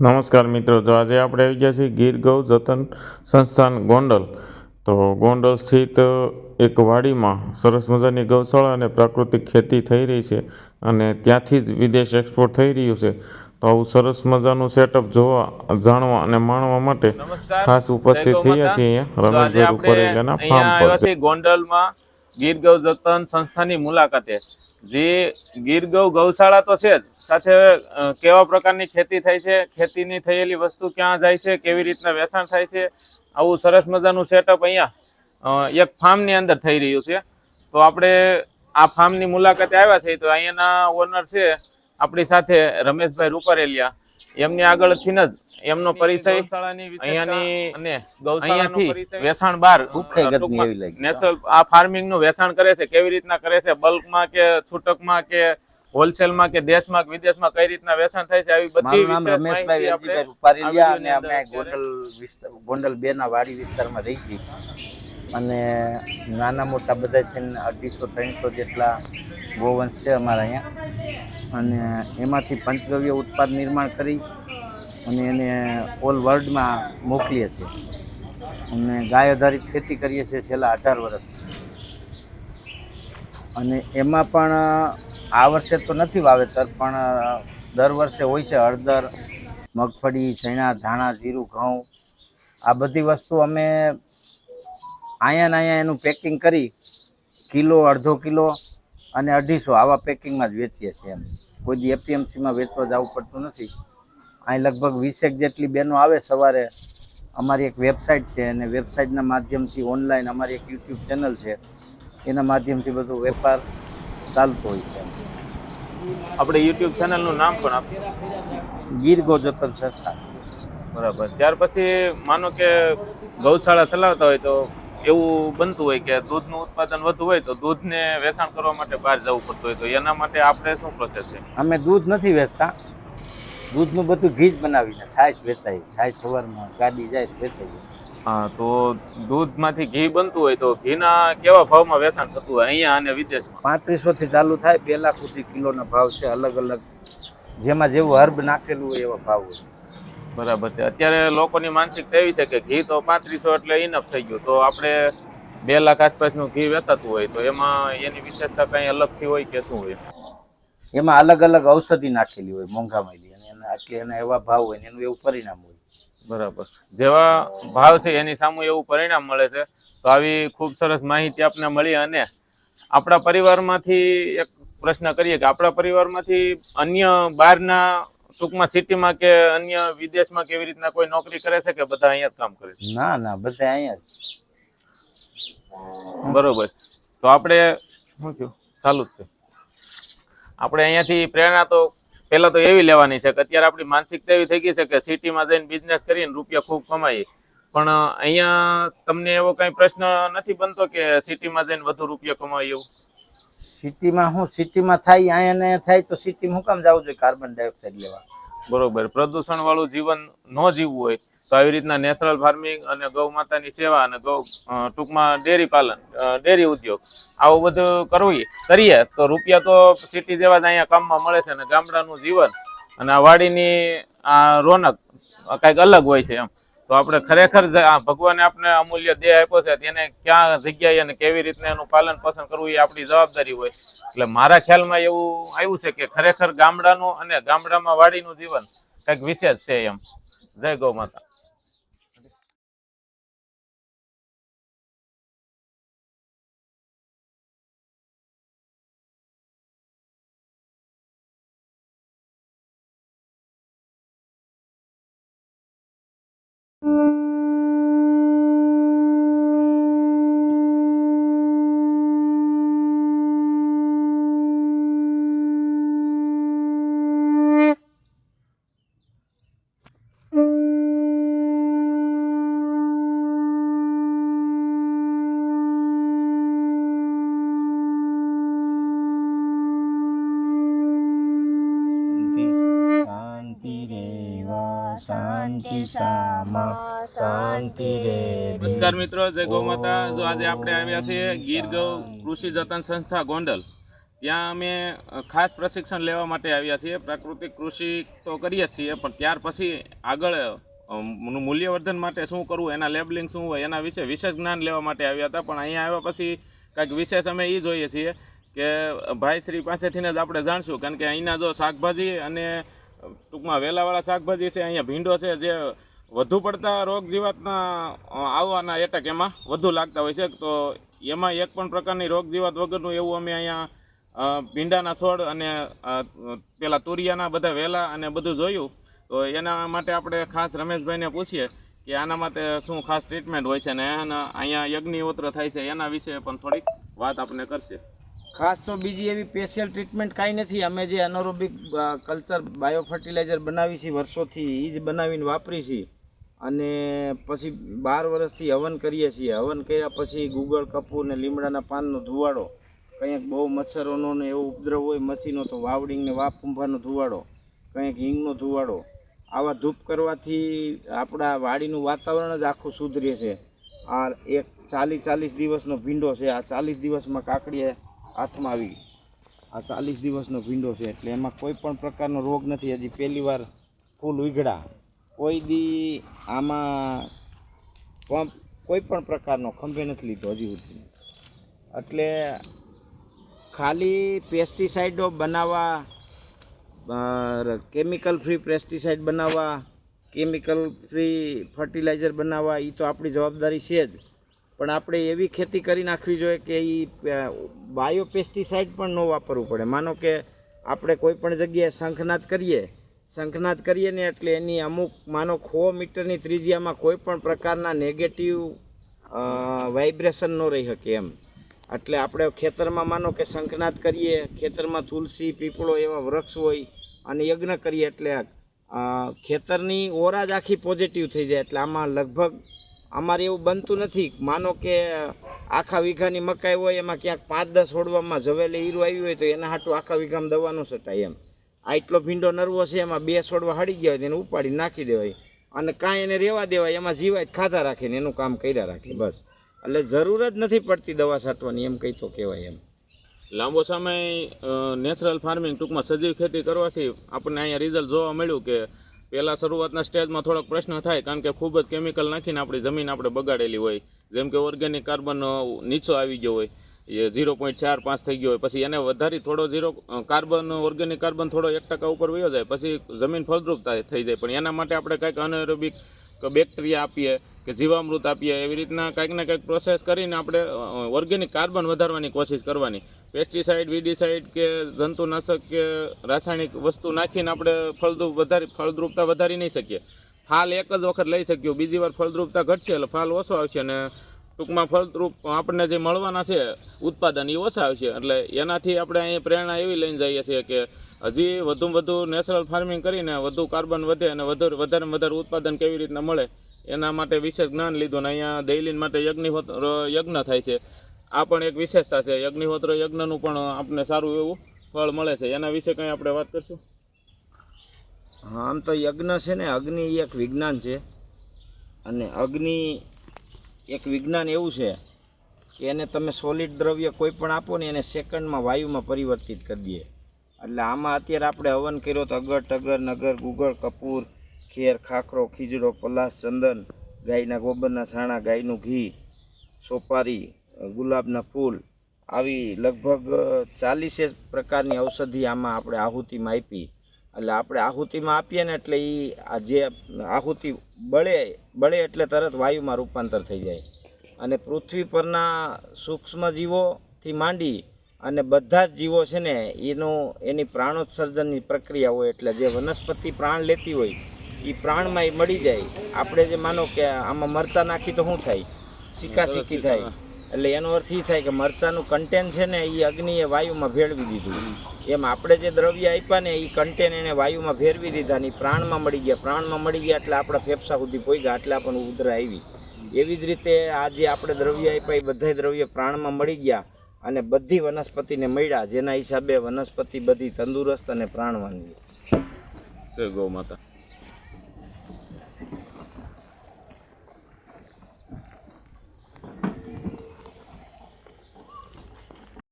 નમસ્કાર મિત્રો તો આજે આપણે આવી ગયા છીએ ગીર ગૌ જતન સંસ્થાન ગોંડલ. તો ગોંડલ સ્થિત એક વાડીમાં સરસ મજાની ગૌશાળા અને પ્રાકૃતિક ખેતી થઈ રહી છે અને ત્યાંથી જ વિદેશ એક્સપોર્ટ થઈ રહ્યું છે. તો આવું સરસ મજાનું સેટઅપ જોવા જાણવા અને માણવા માટે ખાસ ઉપસ્થિત થયા. છીએ અહીંયા. રમેશભાઈ ફાર્મ પર. ગોંડલમાં. ગીર ગૌ જતન સંસ્થાની મુલાકાતે. જે ગીર ગૌ ગૌશાળા તો છે જ, સાથે કેવા પ્રકારની ખેતી થાય છે, ખેતીની થયેલી વસ્તુ ક્યાં જાય છે, કેવી રીતના વેચાણ થાય છે, આવું સરસ મજાનું સેટઅપ અહીંયા એક ફાર્મની અંદર થઈ રહ્યું છે. તો આપણે આ ફાર્મની મુલાકાતે આવ્યા છીએ તો અહીંયાના ઓનર છે, આપણી સાથે રમેશભાઈ રૂપારેલિયા. એમની આગળથી જ. એમનો પરિચય અહીંયાની અને અહીંયાથી વેચાણ બાર. નેચરલ આ ફાર્મિંગનું વેચાણ કરે છે કેવી રીતના કરે છે બલ્કમાં કે છૂટકમાં કે હોલસેલમાં કે દેશમાં કે વિદેશમાં કઈ રીતના વેચાણ થાય છે આવી બધી નામ રમેશભાઈ વેલજીભાઈ રૂપારેલિયા અને અમે ગોંડલ વિસ્તાર ગોંડલ બે ના વાડી વિસ્તારમાં રહી છીએ. અને નાના મોટા બધા છે ને અઢીસો ત્રણસો જેટલા ગોવંશ છે અમારા અહીંયા. અને એમાંથી પંચગવ્ય ઉત્પાદ નિર્માણ કરી અને એને ઓલ વર્લ્ડમાં મોકલીએ છીએ. અને ગાય આધારિત ખેતી કરીએ છીએ છેલ્લા અઢાર વર્ષ. અને એમાં પણ, આ વર્ષે તો નથી વાવેતર, પણ દર વર્ષે હોય છે હળદર, મગફળી ચણા ધાણા, જીરું, ઘઉં. આ બધી વસ્તુ અમે અહીંયા ને અહીંયા એનું પેકિંગ કરી, કિલો, અડધો કિલો અને અઢીસો આવા પેકિંગમાં જ વેચીએ છીએ એમ કોઈ દી એપીએમસીમાં વેચવા જવું પડતું નથી. અહીં લગભગ વીસેક જેટલી બહેનો આવે સવારે. અમારી એક વેબસાઇટ છે અને વેબસાઇટના માધ્યમથી ઓનલાઈન અમારી એક યુટ્યુબ ચેનલ છે. એના માધ્યમથી બધો વેપાર ચાલતો હોય છે. આપણે યુટ્યુબ ચેનલનું નામ પણ આપીએ. ગીર ગોજતન સંસ્થા. બરાબર. ત્યાર પછી માનો કે ગૌશાળા ચલાવતા હોય તો એવું બનતું હોય કે દૂધનું ઉત્પાદન વધુ હોય તો દૂધને વેચાણ કરવા માટે બહાર જવું પડતું હોય તો એના માટે આપણે શું પ્રોસેસ છે? અમે દૂધ નથી વેચતા. દૂધનું બધું ઘી જ બનાવીને છાશ વેચાય છાશ સવારમાં ગાડી જાય વેચાય હા તો દૂધમાંથી ઘી બનતું હોય તો ઘીના કેવા ભાવમાં વેચાણ થતું હોય? અહીંયા અને વિદેશમાં? પાંત્રીસોથી ચાલુ થાય બે લાખ સુધી કિલોના ભાવ છે અલગ અલગ. જેમાં જેવું હર્બ નાખેલું હોય એવા ભાવ હોય. બરાબર છે. અત્યારે લોકોની માનસિકતા એવી છે કે ઘી તો પાંત્રીસો એટલે ઇનફ થઈ ગયું. તો આપણે બે લાખ આસપાસનું ઘી વેચાતું હોય તો એમાં એની વિશેષતા કંઈ અલગથી હોય કે શું હોય? એમાં અલગ અલગ ઔષધિ નાખેલી હોય મોંઘામાં અને એના એટલે એના એવા ભાવ હોય એનું એવું પરિણામ હોય. બરાબર. જેવા ભાવ છે એની સામે એવું પરિણામ મળે છે. તો આવી ખૂબ સરસ માહિતી આપને મળી અને આપણા પરિવારમાંથી એક પ્રશ્ન કરીએ કે આપણા પરિવારમાંથી અન્ય બહારના ટૂંકમાં સિટીમાં કે અન્ય વિદેશમાં કેવી રીતના કોઈ નોકરી કરે છે કે બધા અહીંયા જ કામ કરે છે? ના ના બધા અહીંયા જ. બરોબર. તો આપણે શું થયું? ચાલુ જ છે. આપણે અહીંયાથી પ્રેરણા તો પહેલાં તો એવી લેવાની છે કે અત્યારે આપણી માનસિકતા એવી થઈ ગઈ છે કે સિટીમાં જઈને બિઝનેસ કરીને રૂપિયા ખૂબ કમાઈએ. પણ અહીંયા તમને એવો કઈ પ્રશ્ન નથી બનતો કે સિટીમાં જઈને વધુ રૂપિયા કમાય એવું? સિટીમાં શું સિટીમાં થાય, અહીંયા થાય, તો સિટીમાં શું કામ જવું જોઈએ કાર્બન ડાયોક્સાઇડ લેવા? બરોબર. પ્રદૂષણ વાળું જીવન ન જીવવું હોય, તો આવી રીતના નેચરલ ફાર્મિંગ અને ગૌ માતાની સેવા અને ગૌ ટૂંકમાં ડેરી પાલન ડેરી ઉદ્યોગ, આવું બધું કરવું કરીએ તો રૂપિયા તો સિટી જેવા જ અહીંયા કામમાં મળે છે અને ગામડાનું જીવન અને આ વાડીની આ રોનક કંઈક અલગ હોય છે એમ. તો આપણે ખરેખર ભગવાને આપણે અમૂલ્ય દેહ આપ્યો છે, તેને ક્યાં જગ્યાએ અને કેવી રીતના એનું પાલન પોષણ કરવું એ આપણી જવાબદારી હોય. એટલે મારા ખ્યાલમાં એવું આવ્યું છે કે ખરેખર ગામડાનું અને ગામડામાં વાડીનું જીવન કંઈક વિશેષ છે એમ. જય ગૌ માતા. શાંતિ શામા શાંતિ રે નમસ્કાર મિત્રો જય ગૌ માતા. જો આજે આપણે આવ્યા છીએ ગીર ગૌ કૃષિ જતન સંસ્થા ગોંડલ. ત્યાં અમે ખાસ પ્રશિક્ષણ લેવા માટે આવ્યા છીએ. પ્રાકૃતિક કૃષિ તો કરીએ જ છીએ પણ ત્યાર પછી આગળ મૂલ્યવર્ધન માટે શું કરવું એના લેબલિંગ શું હોય એના વિશે વિશેષ જ્ઞાન લેવા માટે આવ્યા હતા. પણ અહીંયા આવ્યા પછી કાંઈક વિશેષ અમે એ જોઈએ છીએ કે ભાઈશ્રી પાસેથીને પાસેથી જ આપણે જાણશું. કારણ કે અહીંના જો શાકભાજી અને ટૂંકમાં વેલાવાળા શાકભાજી છે, અહીંયા ભીંડો છે, જે વધુ પડતા રોગ જીવાતના આવવાના એટક એમાં વધુ લાગતા હોય છે. તો એમાં એક પણ પ્રકારની રોગ જીવાત વગરનું એવું અમે અહીંયા ભીંડાના છોડ અને પેલા તુરિયાના બધા વેલા અને બધું જોયું. તો એના માટે આપણે ખાસ રમેશભાઈને પૂછીએ કે આના માટે શું ખાસ ટ્રીટમેન્ટ હોય છે અને અહીંયા યજ્ઞિહોત્ર થાય છે એના વિશે પણ થોડીક વાત આપણે કરશે. ખાસ તો બીજી એવી સ્પેશિયલ ટ્રીટમેન્ટ કાંઈ નથી. અમે જે એનોરોબિક કલ્ચર બાયો ફર્ટિલાઇઝર બનાવી છીએ વર્ષોથી એ જ બનાવીને વાપરી છીએ. અને પછી બાર વર્ષથી હવન કરીએ છીએ. હવન કર્યા પછી ગુગળ, કપૂર ને લીમડાના પાનનો ધુવાડો. કંઈક બહુ મચ્છરોનો ને એવો ઉપદ્રવ હોય મચ્છીનો તો વાવડિંગ ને વાપ કુંભારનો ધુવાડો. કંઈક હિંગનો ધુવાડો. આવા ધૂપ કરવાથી આપણા વાડીનું વાતાવરણ જ આખું સુધરે છે. આ એક ચાલીસ ચાલીસ દિવસનો ભીંડો છે. આ ચાલીસ દિવસમાં કાકડીએ હાથમાં આવી આ ચાલીસ દિવસનો ભીંડો છે એટલે એમાં કોઈ પણ પ્રકારનો રોગ નથી. હજી પહેલી વાર ફૂલ ઉઘડા. કોઈ દી આમાં પંપ કોઈ પણ પ્રકારનો ખંભે નથી લીધો હજી સુધી. એટલે ખાલી પેસ્ટિસાઇડો બનાવવા કેમિકલ ફ્રી પેસ્ટિસાઇડ બનાવવા, કેમિકલ ફ્રી ફર્ટિલાઇઝર બનાવવા એ તો આપણી જવાબદારી છે જ. પણ આપણે એવી ખેતી કરી નાખવી જોઈએ કે એ બાયો પેસ્ટિસાઇડ પણ ન વાપરવું પડે. માનો કે આપણે કોઈ પણ જગ્યાએ શંખનાદ કરીએ શંખનાદ કરીએ ને એટલે એની અમુક, માનો સો મીટરની ત્રિજ્યામાં કોઈ પણ પ્રકારના નેગેટિવ વાઇબ્રેશન ન રહી શકે એમ. એટલે આપણે ખેતરમાં માનો કે શંખનાદ કરીએ, ખેતરમાં તુલસી, પીપળો એવા વૃક્ષ હોય અને યજ્ઞ કરીએ એટલે ખેતરની ઓરા જ આખી પોઝિટિવ થઈ જાય. એટલે આમાં લગભગ અમારે એવું બનતું નથી. માનો કે આખા વીઘાની મકાઈ હોય, એમાં ક્યાંક પાંચ દસ છોડવામાં જવેલે હીરું આવ્યું હોય તો એના હાટું આખા વીઘામાં દવાનું સટાય એમ. આ એટલો ભીંડો નરવો છે, એમાં બે છોડવા હળી ગયા હોય એને ઉપાડી નાખી દેવાય. અને કાંઈ એને રહેવા દેવાય, એમાં જીવાય જ ખાધા રાખીને એનું કામ કર્યા રાખે, બસ. એટલે જરૂર જ નથી પડતી દવા છાંટવાની, એમ કંઈ તો કહેવાય એમ. લાંબો સમય નેચરલ ફાર્મિંગ ટૂંકમાં સજીવ ખેતી કરવાથી આપણને અહીંયા રિઝલ્ટ જોવા મળ્યું કે પહેલાં શરૂઆતના સ્ટેજમાં થોડોક પ્રશ્ન થાય, કારણ કે ખૂબ જ કેમિકલ નાખીને આપણી જમીન આપણે બગાડેલી હોય. જેમ કે ઓર્ગેનિક કાર્બન નીચો આવી ગયો હોય, એ ઝીરો પોઈન્ટ ચાર પાંચ થઈ ગયો હોય. પછી એને વધારી થોડો ઝીરો કાર્બન ઓર્ગેનિક કાર્બન થોડો એક ટકા ઉપર વયો જાય. પછી જમીન ફળદ્રુપતા થઈ જાય. પણ એના માટે આપણે કંઈક અનએરોબિક બેક્ટેરિયા આપીએ, કે જીવામૃત આપીએ, એવી રીતના કંઈક ને કંઈક પ્રોસેસ કરીને આપણે ઓર્ગેનિક કાર્બન વધારવાની કોશિશ કરવાની. પેસ્ટિસાઇડ વિડિસાઇડ કે જંતુનાશક કે રાસાયણિક વસ્તુ નાખીને આપણે ફળદ્રુપ વધારી, ફળદ્રુપતા વધારી નહીં શકીએ. ફાલ એક જ વખત લઈ શક્યો, બીજી વાર ફળદ્રુપતા ઘટશે એટલે ફાલ ઓછો આવશે અને ટૂંકમાં ફળદ્રુપ આપણને જે મળવાના છે, ઉત્પાદન એ ઓછા આવશે. એટલે એનાથી આપણે અહીં પ્રેરણા એવી લઈને જઈએ છીએ કે હજી વધુમાં વધુ નેચરલ ફાર્મિંગ કરીને વધુ કાર્બન વધે અને વધુ વધારે વધારે ઉત્પાદન કેવી રીતના મળે, એના માટે વિશેષ જ્ઞાન લીધું અને અહીંયા દૈલીન માટે યજ્ઞિહોત્ર યજ્ઞ થાય છે. આ પણ એક વિશેષતા છે. યજ્ઞિહોત્ર યજ્ઞનું પણ આપણને સારું એવું ફળ મળે છે. એના વિશે કંઈ આપણે વાત કરશું? આમ તો યજ્ઞ છે ને, અગ્નિ એક વિજ્ઞાન છે. અને અગ્નિ એક વિજ્ઞાન એવું છે કે એને તમે સોલિડ દ્રવ્ય કોઈ પણ આપો ને એને સેકન્ડમાં વાયુમાં પરિવર્તિત કરી દે. એટલે આમાં અત્યારે આપણે હવન કર્યો તો અગર ટગર, નગર, ગુગળ, કપૂર, ખેર, ખાખરો, ખીજડો પલાસ ચંદન, ગાયના ગોબરના છાણા, ગાયનું ઘી, સોપારી, ગુલાબના ફૂલ, આવી લગભગ ચાલીસેક પ્રકારની ઔષધિ આમાં આપણે આહુતિમાં આપી. એટલે આપણે આહુતિમાં આપીએ ને એટલે એ આ જે આહુતિ બળે બળે એટલે તરત વાયુમાં રૂપાંતર થઈ જાય. અને પૃથ્વી પરના સૂક્ષ્મ જીવોથી માંડી અને બધા જ જીવો છે ને, એનું, એની પ્રાણોત્સર્જનની પ્રક્રિયા હોય એટલે જે વનસ્પતિ પ્રાણ લેતી હોય એ પ્રાણમાં એ મળી જાય. આપણે જે માનો કે આમાં મરચાં નાખી તો શું થાય? સિક્કાસિક્કી થાય. એટલે એનો અર્થ એ થાય કે મરચાનું કન્ટેન છે ને એ અગ્નિએ વાયુમાં ભેળવી દીધું. એમ આપણે જે દ્રવ્ય આપ્યા ને એ કન્ટેન એને વાયુમાં ફેરવી દીધા ને પ્રાણમાં મળી ગયા. પ્રાણમાં મળી ગયા એટલે આપણા ફેફસા સુધી પહોંચ્યા એટલે આપણને ઉધરા આવી. એવી જ રીતે આ જે આપણે દ્રવ્ય આપ્યા, એ બધા દ્રવ્ય પ્રાણમાં મળી ગયા. અને બધી વનસ્પતિને મળ્યા, જેના હિસાબે વનસ્પતિ બધી તંદુરસ્ત અને પ્રાણવાન છે. જય ગૌ માતા.